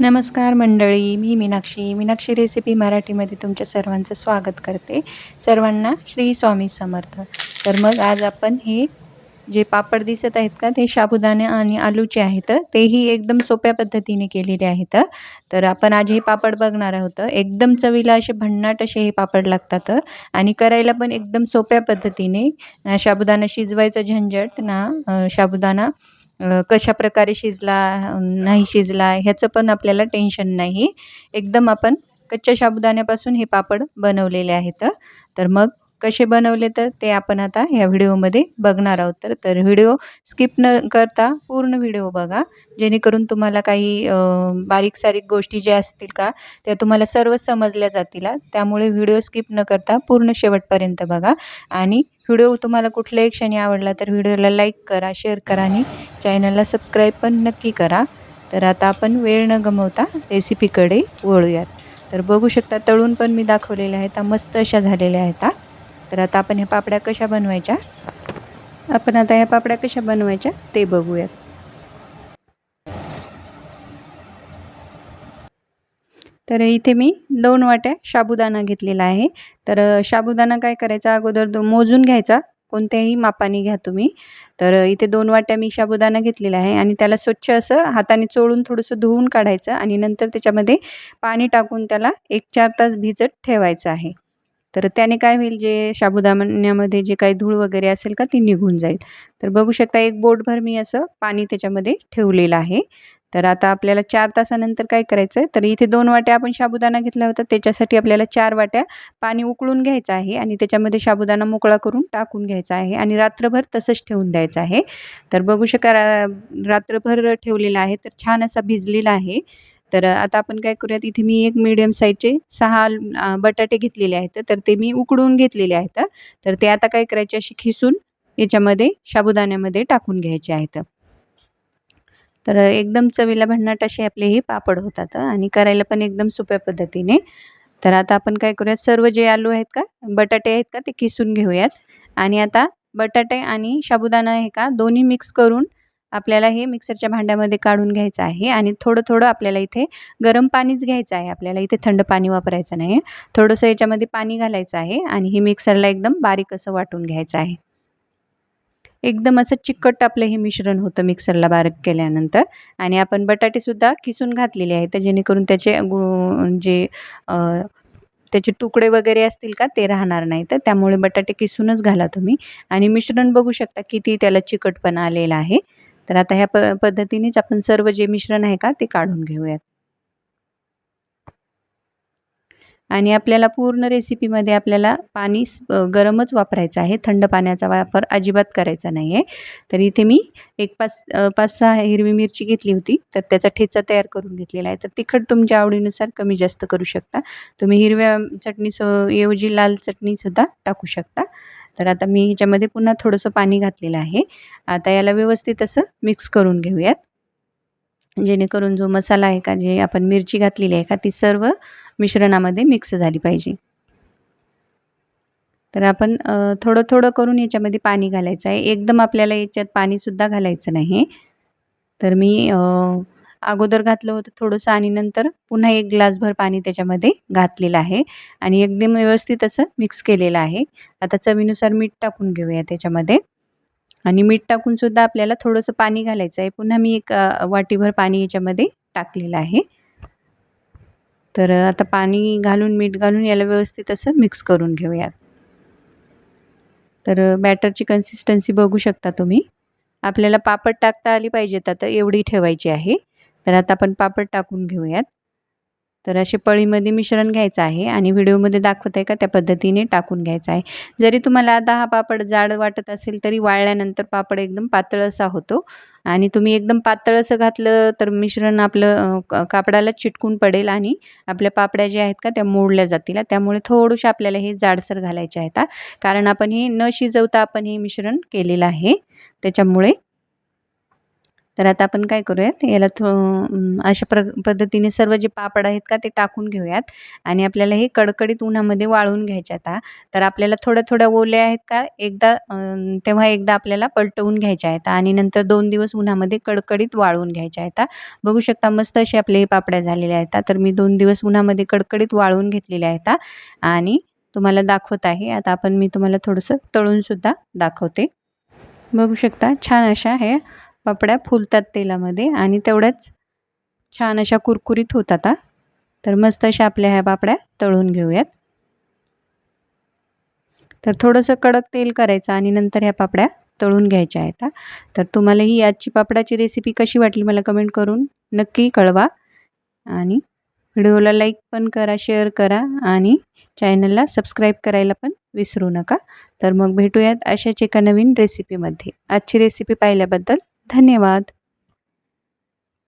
नमस्कार मंडळी मी मीनाक्षी. मीनाक्षी रेसिपी मराठीमध्ये तुमच्या सर्वांचं स्वागत करते. सर्वांना श्री स्वामी समर्थ. तर मग आज आपण हे जे पापड दिसत आहेत का ते साबुदाणे आणि आलूचे आहेत. तेही एकदम सोप्या पद्धतीने केलेले आहेत. तर आपण आज हे पापड बघणार आहोत. एकदम चवीला असे भन्नाट असे हे पापड लागतात आणि करायला पण एकदम सोप्या पद्धतीने ना साबुदाणा शिजवायचं झंझट ना साबुदाणा कशा प्रकारे शिजला नाही शिजला ह्याचं पण आपल्याला टेन्शन नाही. एकदम आपण कच्च्या साबुदाण्यापासून हे पापड बनवलेले आहेत. तर मग कसे बनवले तर ते आपण आता ह्या व्हिडिओमध्ये बघणार आहोत. तर तर व्हिडिओ स्किप न करता पूर्ण व्हिडिओ बघा. जेणेकरून तुम्हाला काही बारीक सारीक गोष्टी ज्या असतील का त्या तुम्हाला सर्व समजल्या जातील. त्यामुळे व्हिडिओ स्किप न करता पूर्ण शेवटपर्यंत बघा. आणि व्हिडिओ तुम्हाला कुठल्याही क्षणी आवडला तर व्हिडिओला लाईक करा शेअर करा आणि चॅनलला सबस्क्राईब पण नक्की करा. तर आता आपण वेळ न गमवता रेसिपीकडे वळूयात. तर बघू शकता तळून पण मी दाखवलेल्या आहेत. मस्त अशा झालेल्या आहेत. तर आता आपण ह्या पापड्या कशा बनवायच्या? आपण आता ह्या पापड्या कशा बनवायच्या ते बघूयात. तर इथे मी दोन वाट्या साबुदाणा घेतलेला आहे. तर साबुदाणा काय करायचा? अगोदर दो मोजून घ्यायचा. कोणत्याही मापाने घ्या तुम्ही. तर इथे दोन वाट्या मी साबुदाणा घेतलेला आहे आणि त्याला स्वच्छ असं हाताने चोळून थोडंसं धुवून काढायचं आणि नंतर त्याच्यामध्ये पाणी टाकून त्याला एक चार तास भिजत ठेवायचं आहे. तर त्याने काय होईल जे साबुदाण्यामध्ये जे काही धूळ वगैरे असेल का ती निघून जाईल. तर बघू शकता एक बोटभर मी असं पाणी त्याच्यामध्ये ठेवलेलं आहे. तर आता आपल्याला चार तासानंतर काय करायचं आहे तर इथे दोन वाट्या आपण साबुदाणा घेतला होता त्याच्यासाठी आपल्याला चार वाट्या पाणी उकळून घ्यायचं आहे आणि त्याच्यामध्ये साबुदाणा मोकळा करून टाकून घ्यायचा आहे आणि रात्रभर तसंच ठेवून द्यायचं आहे. तर बघू शका रात्रभर ठेवलेला आहे तर छान असा भिजलेला आहे. तर आता आपण काय करूयात इथे मी एक मीडियम साईजचे सहा बटाटे घेतलेले आहेत तर ते मी उकडून घेतलेले आहेत. तर ते आता काय करायचे अशी खिसून याच्यामध्ये साबुदाण्यामध्ये टाकून घ्यायचे आहेत. तर एकदम चवीला भन्नाट असे आपले हे पापड होतात आणि करायला पण एकदम सोप्या पद्धतीने. तर आता आपण काय करूयात सर्व जे आलू आहेत का बटाटे आहेत का ते किसून घेऊयात. आणि आता बटाटे आणि साबुदाणा आहे का दोन्ही मिक्स करून आपल्याला हे मिक्सरच्या भांड्यामध्ये काढून घ्यायचं आहे आणि थोडं थोडं आपल्याला इथे गरम पाणीच घ्यायचं आहे. आपल्याला इथे थंड पाणी वापरायचं नाही थोडंसं याच्यामध्ये पाणी घालायचं आहे आणि हे मिक्सरला एकदम बारीक असं वाटून घ्यायचं आहे. एकदम असं चिकट आपलं हे मिश्रण होतं मिक्सरला बारीक केल्यानंतर आणि आपण बटाटेसुद्धा किसून घातलेले आहेत. जेणेकरून त्याचे जे त्याचे तुकडे वगैरे असतील का ते राहणार नाही. तर त्यामुळे बटाटे किसूनच घाला तुम्ही. आणि मिश्रण बघू शकता किती त्याला चिकटपणा आलेला आहे. तर आता ह्या प पद्धतीनेच आपण सर्व जे मिश्रण आहे का ते काढून घेऊयात. आणि आपल्याला पूर्ण रेसिपीमध्ये आपल्याला पाणी गरमच वापरायचं आहे. थंड पाण्याचा वापर अजिबात करायचा नाही आहे तर इथे मी एक पाच पाच सहा हिरवी मिरची घेतली होती. तर त्याचा ठेचा तयार करून घेतलेला आहे. तर तिखट तुमच्या आवडीनुसार कमी जास्त करू शकता. तुम्ही हिरव्या चटणी ऐवजी लाल चटणीसुद्धा टाकू शकता. तर आता मी ह्याच्यामध्ये पुन्हा थोडंसं पाणी घातलेलं आहे. आता याला व्यवस्थित असं मिक्स करून घेऊयात. जेणेकरून जो मसाला आहे का जे आपण मिरची घातलेली आहे का ती सर्व मिश्रणामध्ये मिक्स झाली पाहिजे. तर आपण थोडं थोडं करून याच्यामध्ये पाणी घालायचं आहे. एकदम आपल्याला याच्यात पाणीसुद्धा घालायचं नाही. तर मी अगोदर घातलं होतं थोडंसं आणि नंतर पुन्हा एक ग्लासभर पाणी त्याच्यामध्ये घातलेलं आहे. आणि एकदम व्यवस्थित असं मिक्स केलेलं आहे. आता चवीनुसार मीठ टाकून घेऊया त्याच्यामध्ये. आणि मीठ टाकूनसुद्धा आपल्याला थोडंसं पाणी घालायचं आहे. पुन्हा मी एक वाटीभर पाणी याच्यामध्ये टाकलेलं आहे. तर आता पाणी घालून मीठ घालून याला व्यवस्थित असं मिक्स करून घेऊयात. तर बॅटरची कन्सिस्टन्सी बघू शकता तुम्ही. आपल्याला पापड टाकता आली पाहिजेत. आता एवढी ठेवायची आहे. तर आता आपण पापड टाकून घेऊयात. तर असे पळीमध्ये मिश्रण घ्यायचं आहे आणि व्हिडिओमध्ये दाखवत आहे का त्या पद्धतीने टाकून घ्यायचं आहे. जरी तुम्हाला आता हा पापड जाड वाटत असेल तरी वाळल्यानंतर पापड एकदम पातळ असा होतो. आणि तुम्ही एकदम पातळ असं घातलं तर मिश्रण आपलं कापडाला चिटकून पडेल आणि आपल्या पापड्या ज्या आहेत का त्या मोडल्या जातील. त्यामुळे थोडंसं आपल्याला हे जाडसर घालायचे आहेत कारण आपण हे न शिजवता आपण हे मिश्रण केलेलं आहे. त्याच्यामुळे तर आता आपण काय करूयात? याला थो अशा प्र पद्धतीने सर्व जे पापड आहेत का ते टाकून घेऊयात. आणि आपल्याला हे कडकडीत उन्हामध्ये वाळवून घ्यायचे आता. तर आपल्याला थोड्या थोड्या ओल्या आहेत का एकदा तेव्हा एकदा आपल्याला पलटवून घ्यायच्या आहेत. आणि नंतर दोन दिवस उन्हामध्ये कडकडीत वाळवून घ्यायच्या आहेत. बघू शकता मस्त असे आपले हे पापड्या झालेल्या आहेत. तर मी दोन दिवस उन्हामध्ये कडकडीत वाळवून घेतलेल्या आहेत. आणि तुम्हाला दाखवत आहे. आता आपण मी तुम्हाला थोडंसं तळूनसुद्धा दाखवते. बघू शकता छान अशा हे पापड्या फुलतात तेलामध्ये आणि तेवढ्याच छान अशा कुरकुरीत होतात हा. तर मस्त अशा आपल्या ह्या पापड्या तळून घेऊयात. तर थोडंसं कडक तेल करायचं आणि नंतर ह्या पापड्या तळून घ्यायच्या आहेत तर तुम्हाला ही आजची पापडाची रेसिपी कशी वाटली मला कमेंट करून नक्की कळवा. आणि व्हिडिओला लाईक पण करा शेअर करा आणि चॅनलला सबस्क्राईब करायला पण विसरू नका. तर मग भेटूयात अशाच एका नवीन रेसिपीमध्ये आजची रेसिपी पाहिल्याबद्दल धन्यवाद.